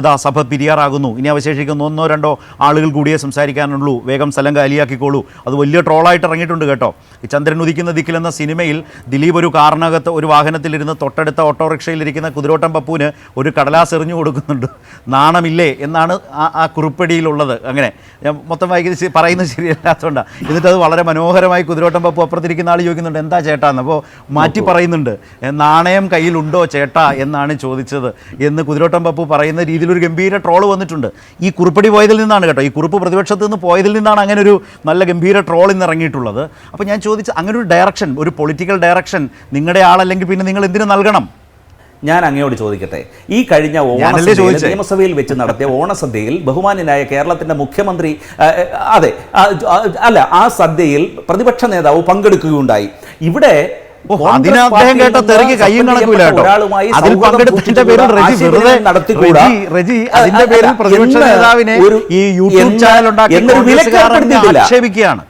ഇതാ സഭ പിരിയാറാകുന്നു. ഇനി അവശേഷിക്കുന്ന ഒന്നോ രണ്ടോ ആളുകൾ കൂടിയേ സംസാരിക്കാനുള്ളൂ. വേഗം സ്ഥലം കാലിയാക്കിക്കോളൂ. അത് വലിയ ട്രോളായിട്ട് ഇറങ്ങിയിട്ടുണ്ട് കേട്ടോ. ഈ ചന്ദ്രൻ ഉദിക്കുന്ന ദിക്കിലെന്ന സിനിമയിൽ ദിലീപ് ഒരു കാറിനകത്ത് ഒരു വാഹനത്തിലിരുന്ന് തൊട്ടടുത്ത ഓട്ടോറിക്ഷയിലിരിക്കുന്ന കുതിരോട്ടം പപ്പുവിന് ഒരു കടലാസ് എറിഞ്ഞു കൊടുക്കുന്നുണ്ട്. നാണമില്ലേ എന്നാണ് ആ ആ കുറിപ്പടിയിലുള്ളത്. അങ്ങനെ ഞാൻ മൊത്തം വായിക്കുന്നത് പറയുന്നത് ശരിയല്ലാത്തതുകൊണ്ടാണ് എന്നിട്ട് അത് വളരെ മനോഹരമായി കുതിരോട്ടം പപ്പു അപ്പുറത്തിരിക്കുന്ന ആൾ ചോദിക്കുന്നുണ്ട് എന്താ ചേട്ടാന്ന്? അപ്പോൾ മാറ്റി പറയുന്നുണ്ട് നാണയം കയ്യിലുണ്ടോ ചേട്ടാ? എന്നാണ് ചോദിച്ചത് എന്ന് കുതിരോട്ടം പപ്പു പറയുന്ന രീതിയിൽ ഒരു ഗംഭീര ട്രോൾ വന്നിട്ടുണ്ട്. ഈ കുറിപ്പടി പോയതിൽ നിന്നാണ് കേട്ടോ. ഈ കുറിപ്പ് പ്രതിപക്ഷത്ത് നിന്ന് പോയതിൽ നിന്നാണ് അങ്ങനെ ഒരു നല്ല ഗംഭീര ട്രോൾ ഇന്ന് ഇറങ്ങിയിട്ടുള്ളത്. അപ്പോൾ ഞാൻ ചോദിച്ച അങ്ങനെ ഒരു ഡയറക്ഷൻ ഒരു പൊളിറ്റിക്കൽ ഡയറക്ഷൻ നിങ്ങളുടെ ആളല്ലെങ്കിൽ പിന്നെ നിങ്ങൾ എന്തിനു നൽകണം? ഞാൻ അങ്ങയോട് ചോദിക്കട്ടെ. ഈ കഴിഞ്ഞ ഓണസദ്യ നിയമസഭയിൽ വെച്ച് നടത്തിയ ഓണസദ്യയിൽ ബഹുമാന്യനായ കേരളത്തിന്റെ മുഖ്യമന്ത്രി അതെ അല്ല ആ സദ്യയിൽ പ്രതിപക്ഷ നേതാവ് പങ്കെടുക്കുകയുണ്ടായി. ഇവിടെ അതിന് അദ്ദേഹം കേട്ട നിന്ന് തെറിക്ക് കയ്യും സസ്പെൻഡ് കണക്കുമില്ല ചെയ്യപ്പെട്ട കേട്ടോ. ഒരാളുമായി അതിൽ സൗഹൃദം പങ്കെടുത്തതിന്റെ പേരിൽ സൂക്ഷിച്ചുകൂടാ, റജി ആശയവിനിമയം വെറുതെ നടത്തിക്കൂടാ. റജി, റജി, അ- അതിന്റെ അ- പേരിൽ പ്രതിപക്ഷ നേതാവിനെ ഈ യൂട്യൂബ് ചാനൽ ഉണ്ടാക്കി. ആക്ഷേപിക്കുകയാണ്